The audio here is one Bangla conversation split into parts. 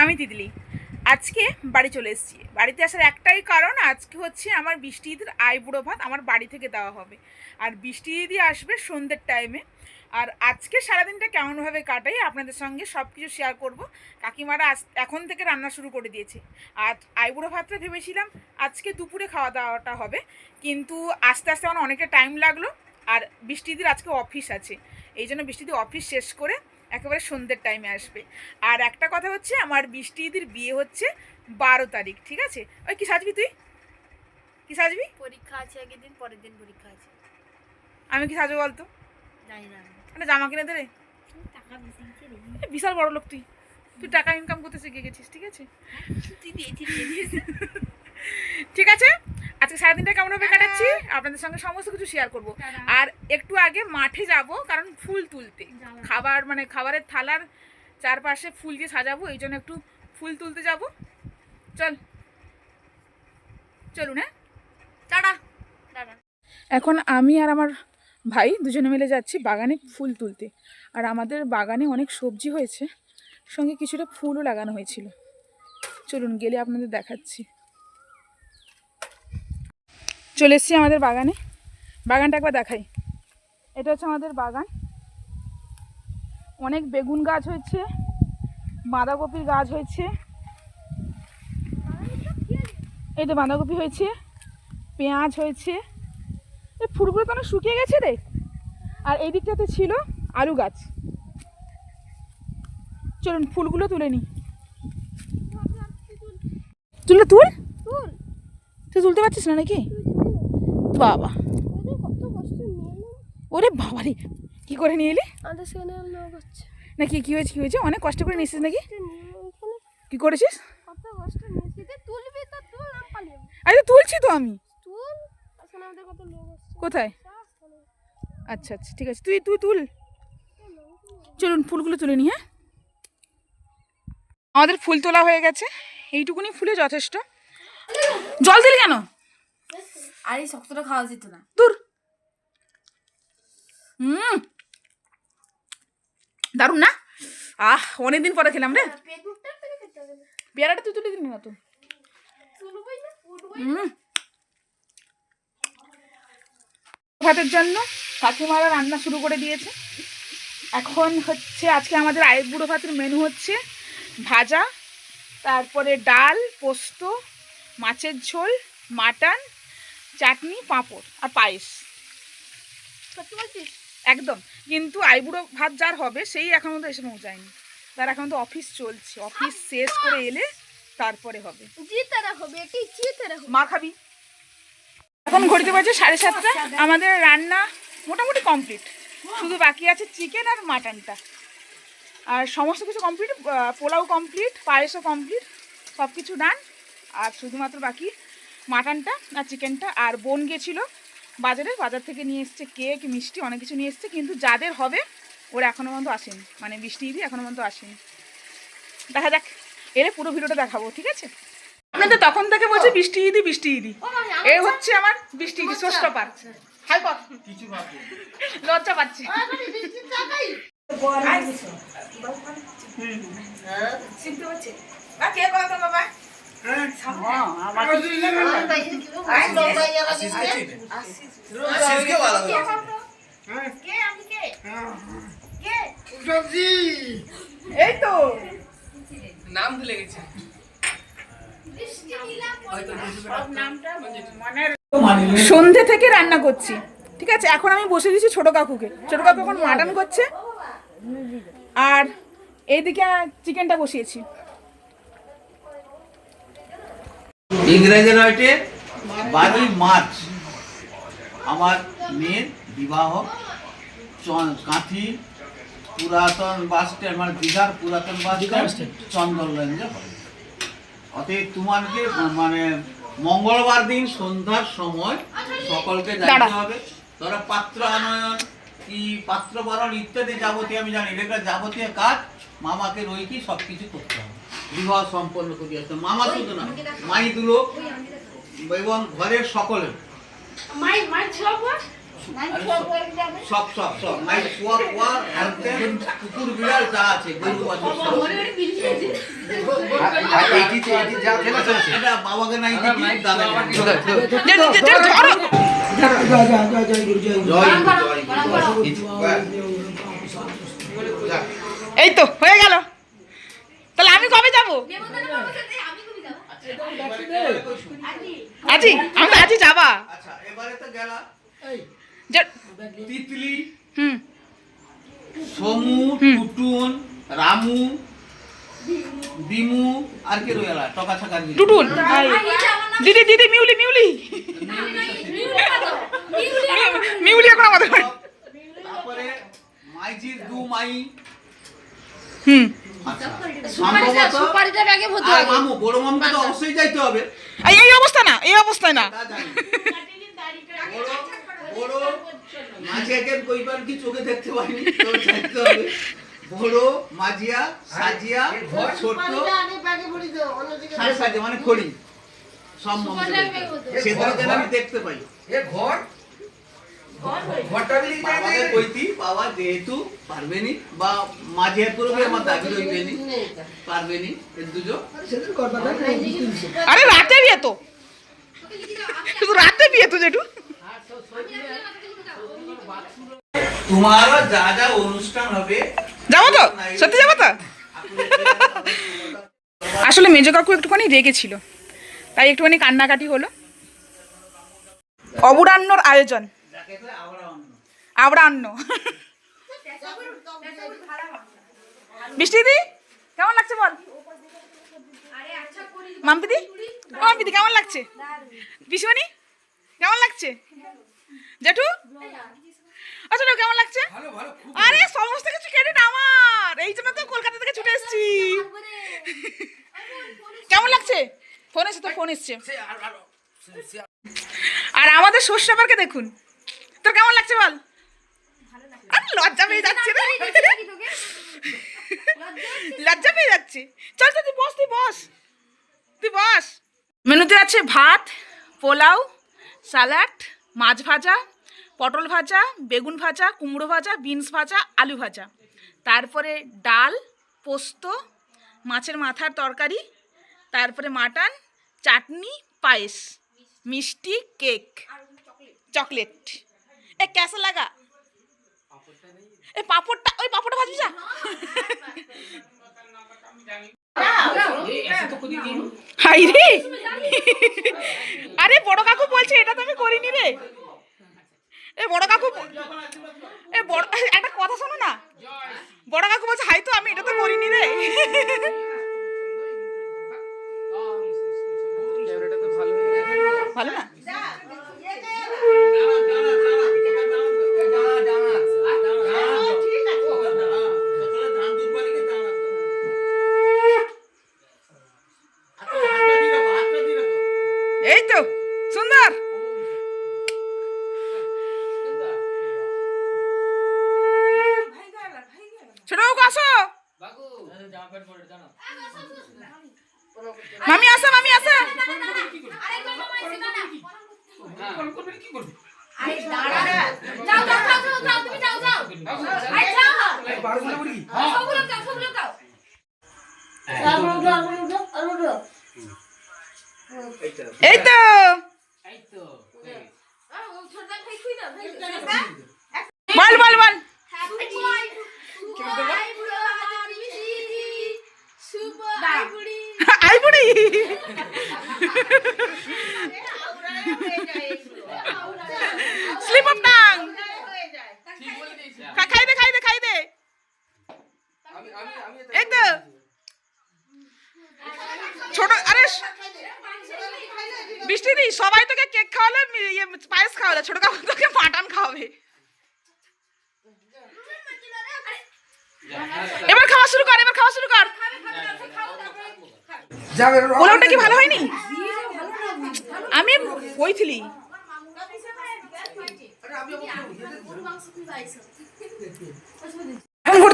আমি তিতলি আজকে বাড়ি চলে এসেছি। বাড়িতে আসার একটাই কারণ, আজকে হচ্ছে আমার বৃষ্টি দিদির আইবুড়ো ভাত আমার বাড়ি থেকে দেওয়া হবে। আর বৃষ্টি দিদি আসবে সন্ধ্যের টাইমে আর আজকে সারাদিনটা কেমনভাবে কাটাই আপনাদের সঙ্গে সব কিছু শেয়ার করব। কাকিমারা আজ, এখন থেকে রান্না শুরু করে দিয়েছে। আর আইবুড়ো ভাতটা ভেবেছিলাম আজকে দুপুরে খাওয়া দাওয়াটা হবে, কিন্তু আস্তে আস্তে আমার অনেকটা টাইম লাগল। আর বৃষ্টিদির আজকে অফিস আছে। এই জন্য বৃষ্টিদি অফিস শেষ করে একেবারে সন্ধ্যের টাইমে আসবে। আর একটা কথা হচ্ছে আমার বৃষ্টিদির বিয়ে হচ্ছে বারো তারিখ ঠিক আছে? ওই কি সাজবি তুই? কি সাজবি? পরীক্ষা আছে আগের দিন পরের দিন পরীক্ষা আছে। আমি কি সাজবো বলতো? জানি না। একটা জামা কিনে দেবে বিশাল বড় লোক তুই। তুই টাকা ইনকাম করতে শিখে গেছিস ঠিক আছে? তুই দিয়ে দিয়েছিস। ঠিক আছে? আজকে সারাদিনটা কেমনভাবে কাটাচ্ছি? আপনাদের সঙ্গে সমস্ত কিছু শেয়ার করব। আর একটু আগে মাঠে যাব কারণ ফুল তুলতে। খাবার মানে খাবারের থালার চারপাশে ফুল দিয়ে সাজাবো এই জন্য একটু ফুল তুলতে যাব। চল। চলুন হ্যাঁ? টাটা। এখন আমি আর আমার ভাই দুজনে মিলে যাচ্ছি বাগানে ফুল তুলতে। আর আমাদের বাগানে অনেক সবজি হয়েছে সঙ্গে কিছুটা ফুলও লাগানো হয়েছিল। চলুন গেলে আপনাদের দেখাচ্ছি। চলে এসেছি আমাদের বাগানে। বাগানটা একবার দেখাই। এটা হচ্ছে আমাদের বাগান। অনেক বেগুন গাছ হয়েছে বাঁধাকপির গাছ হয়েছে। এই তো বাঁধাকপি হয়েছে পেঁয়াজ হয়েছে। এই ফুলগুলো তো অনেক শুকিয়ে গেছে রে। আর এই দিকটাতে ছিল আলু গাছ। চলুন ফুলগুলো তুলে নি তুলে তুল। তুই তুলতে পারছিস না নাকি? বাবা। ওরে বাবা রে কি করে নিয়ে এলি? নাকি কি হয়েছে কি হয়েছে? অনেক কষ্ট করে নিয়েছিস নাকি? কি করেছিস? আরে তুলছি তো আমি। তুল আমাদের কত কোথায়? আচ্ছা আচ্ছা ঠিক আছে। তুই তুই তুল। চলুন ফুলগুলো তুলে নি হ্যাঁ? আমাদের ফুল তোলা হয়ে গেছে। এইটুকুনি ফুলে যথেষ্ট। জল দিলি কেন? আর এই শক্তটা খাওয়া যেত না। দূর। হুম। দারুণ না? আহ অনেকদিন পরে খেলাম রে। পেয়ারাটা তুই তুলে দিবি না তো। ভাতের জন্য কাকিমারা রান্না শুরু করে দিয়েছে। এখন হচ্ছে আজকে আমাদের আইবুড়ো ভাতের মেনু হচ্ছে ভাজা তারপরে ডাল পোস্ত মাছের ঝোল মাটন চাটনি পাঁপড় আর পায়েস। সত্যি বলছিস? একদম। কিন্তু আইবুড়ো ভাত যার হবে সেই এখন মতো এসে পৌঁছায়নি। তার এখন তো অফিস চলছে। অফিস শেষ করে এলে তারপরে হবে। মা খাবি। এখন ঘড়িতে বাজে সাড়ে সাতটা। আমাদের রান্না মোটামুটি কমপ্লিট শুধু বাকি আছে চিকেন আর মাটনটা আর সমস্ত কিছু কমপ্লিট পোলাও কমপ্লিট পায়েসও কমপ্লিট সব কিছু ডান আর শুধুমাত্র বাকি মাটনটা আর চিকেনটা আর বোন গেছিল বাজারে বাজার থেকে নিয়ে এসছে কেক মিষ্টি অনেক কিছু নিয়ে এসছে কিন্তু যাদের হবে ওরা এখনও পর্যন্ত আসেনি। মানে বৃষ্টি দিদি এখনও পর্যন্ত আসেনি। দেখা যাক এলে পুরো ভিডিওটা দেখাবো ঠিক আছে? আপনাদের তখন থেকে বলছি বৃষ্টি ইদি বৃষ্টি ইদি। এ হচ্ছে আমার বৃষ্টি ইদি ষষ্ঠ পার লজ্জা পাচ্ছি। চিনতে পারছি না এই সন্ধে থেকে রান্না করছি, ঠিক আছে? এখন আমি বসে দিয়েছি ছোট কাকুকে। ছোট কাকু এখন মাটন করছে। আর এইদিকে চিকেনটা বসিয়েছি। ইংরেজি নয়টে বারোই মার্চ। আমার মেয়ের বিবাহ। কাঁথি পুরাতন বাস স্ট্যান্ড মানে দীঘার পুরাতন বাস স্ট্যান্ড চন্দনগঞ্জে হবে। অতএব তোমাকে মানে মঙ্গলবার দিন সন্ধ্যার সময় সকলকে জানতে হবে। ধরো পাত্র আনয়ন কি পাত্র বরণ ইত্যাদি যাবতীয় আমি জানি। এটা যাবতীয় কাজ মামাকে রই কি সব কিছু করতে হবে। বিবাহ সম্পন্ন করি আসতে মামা শুধু না মাই দুলো এবং ঘরের সকলে সব সব সব মাই শোয়া পোয়া কুকুর বিড়াল যা আছে গরু এটা বাবাকে নাই দাদা। এই তো হয়ে গেল তাহলে আমি কবে যাব? আমি কবি যাব আজি আমি আজি যাবা। আচ্ছা এবারে তো গেলা যে- তিতলি হুম। সমু টুটুন রামু বিমু আর কে টকা ছাকা দিদি দিদি মিউলি মিউলি। মিউলি এখন আমাদের তারপরে মাইজির দু মাই। হুম। এই অবস্থা না এই অবস্থায় না। কি চোখে দেখতে পাইনি তো যাইতে হবে। বড় মাঝিয়া সাজিয়া ছোট সাজে মানে খড়ি। সব সেগুলো আমি দেখতে পাই। এ ঘর ঘরটা কইতি বাবা যেহেতু পারবেনি বা মাঝে করবে আমার দাবি রইবেনি পারবেনি এর দুজন আরে রাতে বিয়ে তো। শুধু রাতে বিয়ে তো জেঠু। তোমারও যা যা অনুষ্ঠান হবে যাব তো? সত্যি যাব তো? আসলে মেজ কাকু একটুখানি রেগেছিল তাই একটুখানি কান্নাকাটি হলো। অবরান্নর আয়োজন। আওড়া অন্ন। আবরান্ন বৃষ্টি দি কেমন লাগছে বল? মাম্পিদি কেমন লাগছে? কেমন লাগছে? জেঠু? আচ্ছা কেমন লাগছে? আরে সমস্ত কিছু ক্রেডিট আমার। এই জন্য তো কলকাতা থেকে ছুটে এসেছি। কেমন লাগছে? ফোন এসে তো ফোন এসছে। আর আমাদের শস্যবারকে দেখুন। তোর কেমন লাগছে বল? আর লজ্জা পেয়ে যাচ্ছে রে। লজ্জা পেয়ে যাচ্ছে। চল চল তুই বস তুই বস। তুই বস। মেনুতে আছে ভাত পোলাও স্যালাড মাছ ভাজা পটল ভাজা বেগুন ভাজা কুমড়ো ভাজা বিনস ভাজা আলু ভাজা। তারপরে ডাল পোস্ত মাছের মাথার তরকারি তারপরে মাটন চাটনি পায়েস মিষ্টি কেক চকলেট। এ ক্যাসে লাগা? এ পাপড়টা, ওই পাপড়টা ভাজবি যা। হাই রে। আরে বড় কাকু বলছে, এটা তো আমি করিনি রে। এ বড় কাকু এ বড়, একটা কথা শোনো না। বড় কাকু বলছে, হাই তো, আমি এটা তো করিনি রে ভালো না এই তো সুন্দর ছোট বাবু আসো মামি আসো মামি আসো যাও যাও যাও যাও, যাও তুমি যাও যাও আরে যাও সবগুলো যাও সবগুলো যাও এই তো বল বল বল এই তো ছোট আরে বৃষ্টি দি সবাই তোকে কেক খাওয়ালে ইয়ে পায়েস খাওয়ালে ছোট কাকু তোকে মাটন খাওয়াবে। এবার খাওয়া শুরু কর এবার খাওয়া শুরু কর। পোলাওটা কি ভালো হয়নি? আমি কইছিলি এখন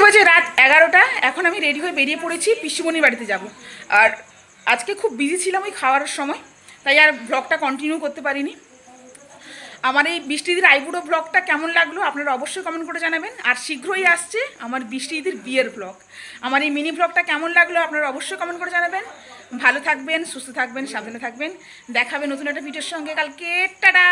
ঘুরতে বাজে রাত এগারোটা, এখন আমি রেডি হয়ে বেরিয়ে পড়েছি, পিসুমণির বাড়িতে যাব। আর আজকে খুব বিজি ছিলাম ওই খাওয়ার সময়, তাই আর ব্লগটা কন্টিনিউ করতে পারিনি। আমার এই বৃষ্টিদির আইবুড়ো ব্লগটা কেমন লাগল আপনারা অবশ্যই কমেন্ট করে জানাবেন। আর শীঘ্রই আসছে আমার বৃষ্টিদির বিয়ের ব্লগ আমার এই মিনি ব্লগটা কেমন লাগল আপনারা অবশ্যই কমেন্ট করে জানাবেন। ভালো থাকবেন, সুস্থ থাকবেন, সাবধানে থাকবেন। দেখাবে নতুন একটা ভিডিওর সঙ্গে। কালকে, টাটা!